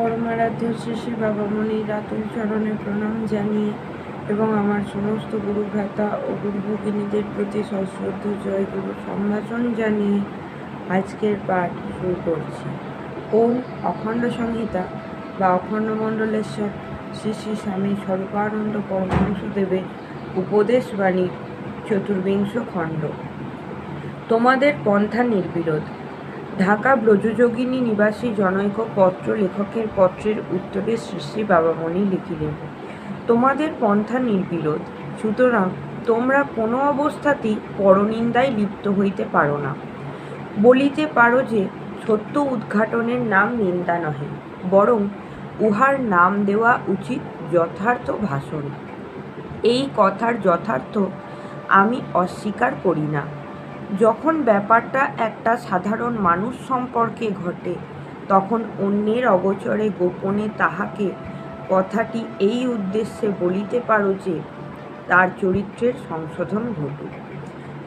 পরমারাধ্য শ্রী বাবা বাবামণির রাতুল চরণে প্রণাম জানিয়ে এবং আমার সমস্ত গুরু ভ্রাতা ও গুরু ভগিনীদের প্রতি সশ্রদ্ধ জয় গুরু সম্ভাষণ জানিয়ে আজকের পাঠ শুরু করছি। ওম অখণ্ড সংহিতা বা অখণ্ড মণ্ডলেশ্বর শ্রী শ্রী স্বামী স্বরূপানন্দ পরমহংসদেবের উপদেশ বাণীর চতুর্বিংশ খণ্ড। তোমাদের পন্থা নির্বিরোধ। ঢাকা ব্রজযোগিনী নিবাসী জনৈক পত্র লেখকের পত্রের উত্তরে শ্রী বাবামণি লিখিলেন, তোমাদের পন্থা নির্বিরোধ, সুতরাং তোমরা কোনো অবস্থাতেই পরনিন্দায় লিপ্ত হইতে পারো না। বলিতে পারো যে সত্য উদ্ঘাটনের নাম নিন্দা নহে, বরং উহার নাম দেওয়া উচিত যথার্থ ভাষণ। এই কথার যথার্থ আমি অস্বীকার করি না। যখন ব্যাপারটা একটা সাধারণ মানুষ সম্পর্কে ঘটে, তখন অন্যের অগোচরে গোপনে তাহাকে কথাটি এই উদ্দেশ্যে বলিতে পারো যে, তার চরিত্রের সংশোধন ঘটুক।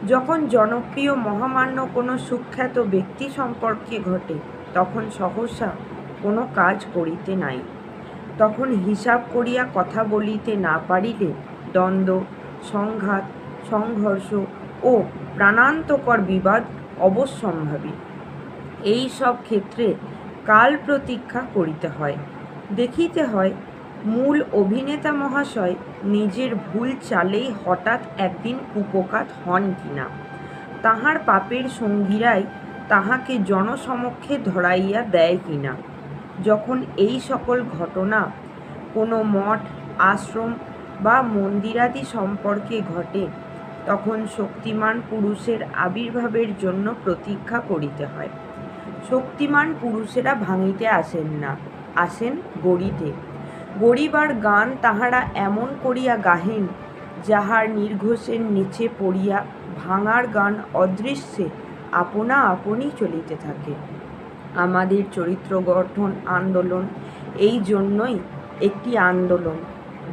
যখন জনপ্রিয় মহামান্য কোনো সুখ্যাত ব্যক্তি সম্পর্কে ঘটে, তখন সহসা কোনো কাজ করিতে নাই। তখন হিসাব করিয়া কথা বলিতে না পারিলে দ্বন্দ্ব, সংঘাত, সংঘর্ষ ও প্রাণান্তকর বিবাদ অবশ্যম্ভাবী এই সব ক্ষেত্রে কাল প্রতীক্ষা করিতে হয়। দেখিতে হয়, মূল অভিনেতা মহাশয় নিজের ভুল চালেই হঠাৎ একদিন কুপকাত হন কিনা, তাহার পাপের সঙ্গীরাই তাহাকে জনসমক্ষে ধরাইয়া দেয় কিনা, যখন এই সকল ঘটনা কোনো মঠ, আশ্রম বা মন্দিরাদি সম্পর্কে ঘটে তখন শক্তিমান পুরুষের আবির্ভাবের জন্য প্রতীক্ষা করিতে হয়। শক্তিমান পুরুষেরা ভাঙিতে আসেন না, আসেন গড়িতে। গরিবার গান তাহারা এমন করিয়া গাহেন, যাহার নির্ঘোষের নিচে পড়িয়া ভাঙার গান অদৃশ্যে আপনা আপনি চলিতে থাকে। আমাদের চরিত্র গঠন আন্দোলন, এই জন্যই একটি আন্দোলন,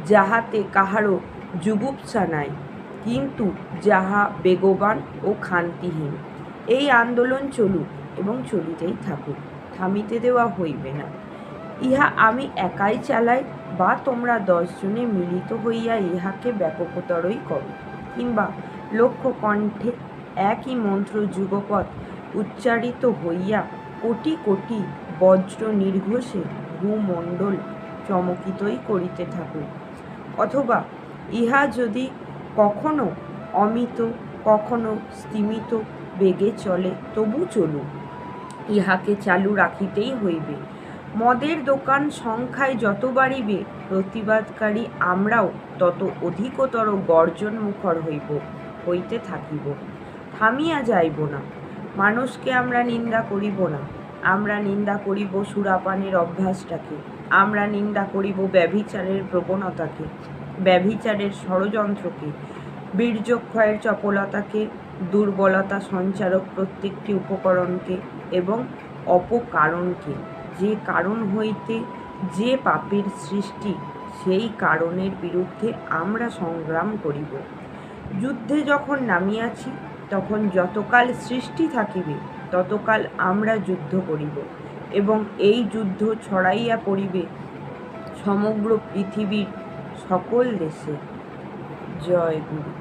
যাহাতে কাহারও যুগুপসা নাই। কিন্তু যাহা বেগবান ও খান্তিহীন এই আন্দোলন চলুক এবং চলিতেই থাকুক, থামিতে দেওয়া হইবে না। ইহা আমি একাই চালাই বা তোমরা দশজনে মিলিত হইয়া ইহাকে ব্যাপকতরই করো, কিংবা লক্ষ্য কণ্ঠে একই মন্ত্র যুগপৎ উচ্চারিত হইয়া কোটি কোটি বজ্র নির্ঘোষে ভূমণ্ডল চমকিতই করিতে থাকুক। অথবা ইহা যদি কখনো অমিত, কখনো স্তিমিত, বেগে চলে, তবু চলুক। ইহাকে চালু রাখিতেই হইবে। মদের দোকান সংখ্যায় যত বাড়িবে, প্রতিবাদকারী আমরাও তত অধিকতর গর্জন মুখর হইব, হইতে থাকিব। থামিয়া যাইব না। মানুষকে আমরা নিন্দা করিব না। আমরা নিন্দা করিব সুরাপানের অভ্যাসটাকে। আমরা নিন্দা করিব ব্যভিচারের প্রবণতাকে। ব্যভিচারের ষড়যন্ত্রকে, বীর্যক্ষয়ের চপলতাকে, দুর্বলতা সঞ্চারক প্রত্যেকটি উপকরণকে এবং অপকারণকে, যে কারণ হইতে যে পাপের সৃষ্টি, সেই কারণের বিরুদ্ধে আমরা সংগ্রাম করিব। যুদ্ধে যখন নামিয়াছি, তখন যতকাল সৃষ্টি থাকিবে, ততকাল আমরা যুদ্ধ করিব এবং এই যুদ্ধ ছড়াইয়া পড়িবে সমগ্র পৃথিবীর সকল দেশে। জয় গুরু।